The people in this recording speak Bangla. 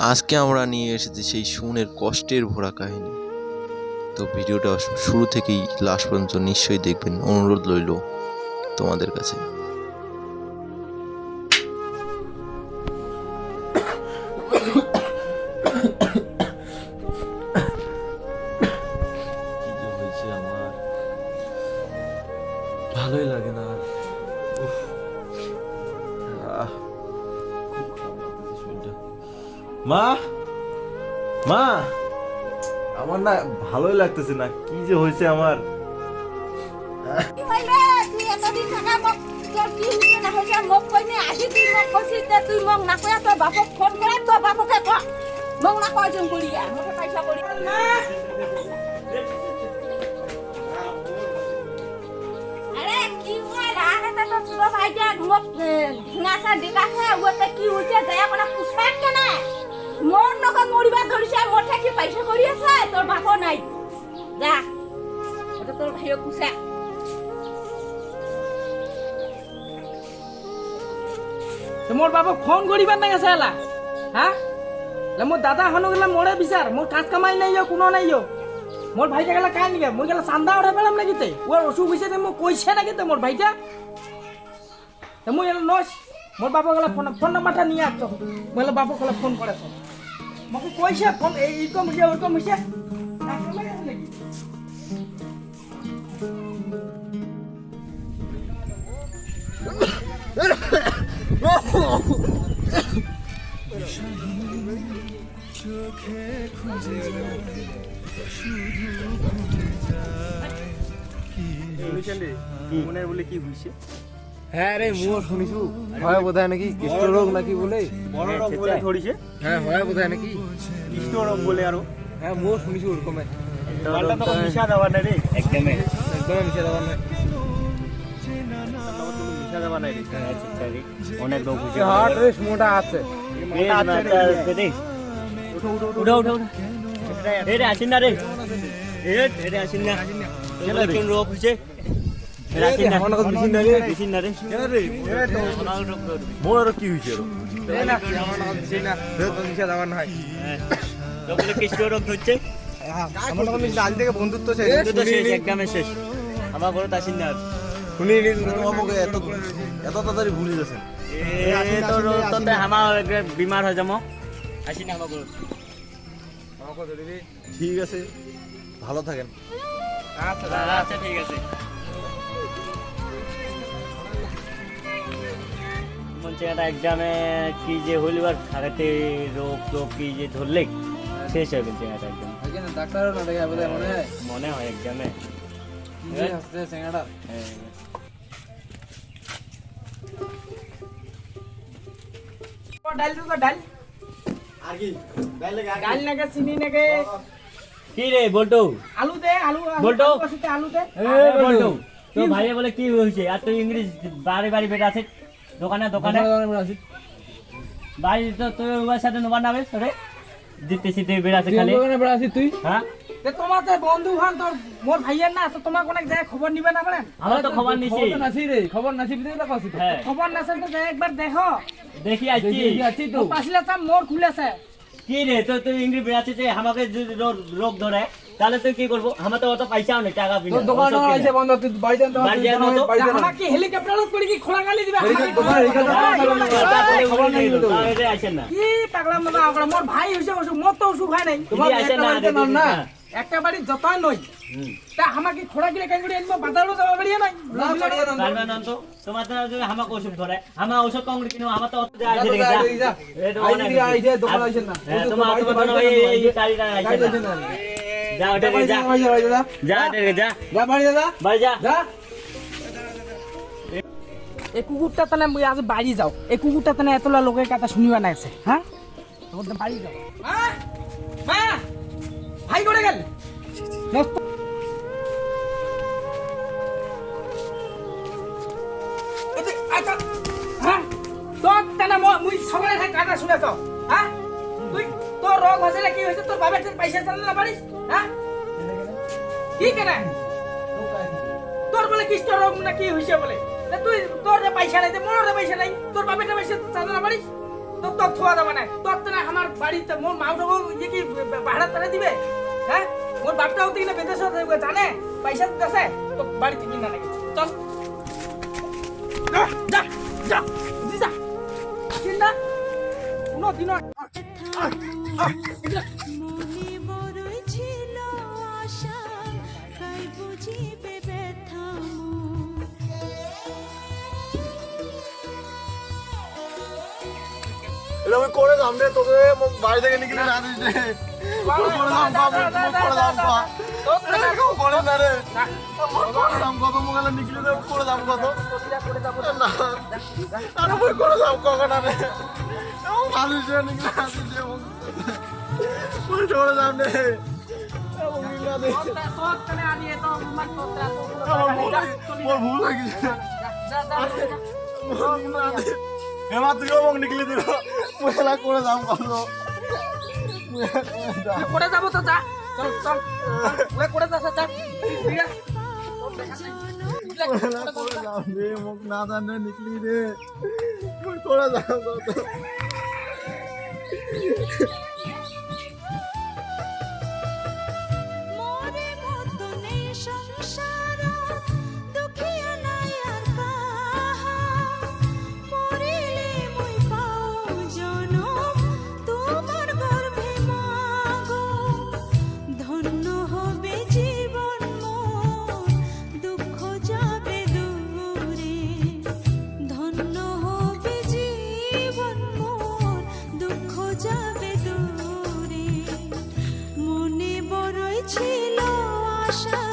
আজকে আমরা নিয়ে এসেছি সেই সুনের কষ্টের ভরা কাহিনী। তো ভিডিওটা শুরু থেকেই লাস্ট পর্যন্ত নিশ্চয়ই দেখবেন। অনুরোধ রইল তোমাদের কাছে। ভালোই লাগে না আর। মা মা। আমার না ভালোই লাগতেছে না, কি যে হয়েছে আমার? কি হইলে? তুই এতদিন মোক তোর কি। হয় হইছে যায় পুষাক কেনে? মোর নকন মরিবা ধরিছে মোর পয়সা করি আছে তোর বাপ নাই। যা ওটা তোর ভাইও তো মোর বাবা ফোন করিবার না গেছে এলা হ্যাঁ মোর দাদা হনো গেলে মোরে বিচার মোর কাজ কামাই নাই কোনো নাই মোর ভাইটা গেলে কাই নিগে? মই গেলে চান্দা উঠাই পেলাম নাকি তে? ওর অসুখ হয়েছে তে মোক কইছে নাকি তে মোর ভাইটা মই এলা নস মোর বাবা গেলে ফোন ফোন নাম্বারটা নিয়ে আসছ মই বাবা গেলে ফোন করেছ মোকে কইছে এই এইরকম হইছে ওরকম হইছে কাজ কামাই আছে নাকি? হ্যাঁ রে মুও শুনিছু। হয় বোধহয় নাকি কৃষ্ণ রোগ নাকি বলে? বড় রোগ বলে ধরিছে। হ্যাঁ হয় বোধহয় নাকি? কৃষ্ণ রোগ বলে আরও। হ্যাঁ মুও শুনিছু ওরকমে। মালটা তো মিশা দেওয়ার নাই রে। একদমই মিশে অনেক মোটা আছে। উঠো উঠো উঠো। রে আসিন না রে। এ এ রে আসিন না। রোগ হয়েছে। মোর আর কি হয়েছে বন্ধুত্ব শেষ আমার না শুনি আমাকে এত তাড়াতাড়ি ভুলে আমার বিমার হয়ে যাব আসিন না আমাকে ঠিক আছে ভালো থাকেন আচ্ছা আচ্ছা ঠিক আছে একটা এক্সামে কি যে হইলিবার খাগাতে রোগ টোগ কি যে ধরলে শেষ হবে চেঙ্গাটা একদম এখানে ডাক্তারও না দেখে বোধহয় মনে হয়। মনে হয় এক্সামে হাসতে সেঙ্গাটা ডাল তো ডাল। ডাল নাকি চিনি নাকি? কি রে বলতো আলু দে আলু বলতো। আলু কষিতে আলু দে। তো ভাইয়া বলে কি হয়েছে? আর তুই ইংলিশ বারে বাড়ি বেটা আছে। দোকানে দোকানে। বাড়ি তো তুই ওর সাথে নোবার নাবে সরে জিতে সিতে বেড়া আছে খালি। দোকানে বেড়া আছিস তুই? হ্যাঁ? তে তোমার তো বন্ধু হান তোর মোর ভাইয়ের না তো তোমার অনেক যায় খবর নিবে না আমার তো খবর নিছি। খবর নাছি রে খবর নাছি বিদেই না কাছি হ্যাঁ। খবর না তো যায় একবার দেখো। দেখি আছি। দেখি আছি তো। চাম মোর খুলেছে। কি রে তো তুই ইংরেজি বেড়াচ্ছে যে আমাকে রোগ ধরে? তাহলে তুই কি করব? আমার তো অত পয়সাও নেই টাকা বিনা। দোকান আছে বন্ধ তুই বাড়িতে আনতে বাড়ি যাও না তো? আমার কি হেলিকপ্টার করে কি খোলা গালি দিবে? দোকান খবর নেই তো। আসেন না। কি পাগলা মতো আগড়া মোর ভাই হইছে অসুখ মোর তো অসুখ হয় নাই। তোমার আসেন না, নন না। একটা বাড়ি যতই নই তা আমাকে খোলা গিলে কেন করে আনব? বাজারও যাওয়া বাড়িয়ে নাই না বাড়িতে নন পারবে না তো তোমার তো আমাকে ওষুধ ধরে আমার ওষুধ কম কিনো? আমার তো অত যায় যা আছে যা, যা। এই। দোকান আইসেন না। হ্যাঁ, ওই তো তোমার তোমার এই গাড়িটা আইসেন না। যা ওটা যা যা, বাড়িতে যা, বাড়িতে যা। যা। ওটা যা। যা বাড়িতে যা বাড়ি যা। যা। এই কুকুরটা তানে মুই আজ বাড়ি যাও। এই কুকুরটা তানে এতলা লোকের কথা শুনিবা না আছে হ্যাঁ? বাড়ি যাও। মা মা ভাই করে গেল? হ্যাঁ তোর তানে ম- মুই সকালে থাক কথা শুনে তো হ্যাঁ তুই তোর রোগ হয়েছে না কি হয়েছে? তোর বাবার তোর পয়সা চালানো না পারিস হ্যাঁ? কি কেনা? তোর বলে কৃষ্ণ রোগ না কি হইছে বলে? তুই তোর যে পয়সা নাই মোর যে পয়সা নাই, তোর বাপের পয়সা চাঁদা না পারিস তোর তো থোয়া যাবে না। তোর তো না আমার বাড়িতে মোর মাউটাকে ইয়ে কি ভাড়া তারা দিবে? হ্যাঁ? মোর বাপটাও তো কিনা বিদেশ জানে? পয়সা দিতেছে তো বাড়িতে কিনা নাকি চল। যা যা যা চিন্তা? কোনো দিন এটা করে দাম রে তোকে বাড়ি থেকে নিকলে না রে করে দাম পা করে দাম ভালো হয়ে এমা তুইও মোক নিকলে দিল মই এলা করে করে দাম করে যাব তো যা। চল চল। ওয়ে করে যাস রে মুখ না জানে নিকলি রে। করে কত show.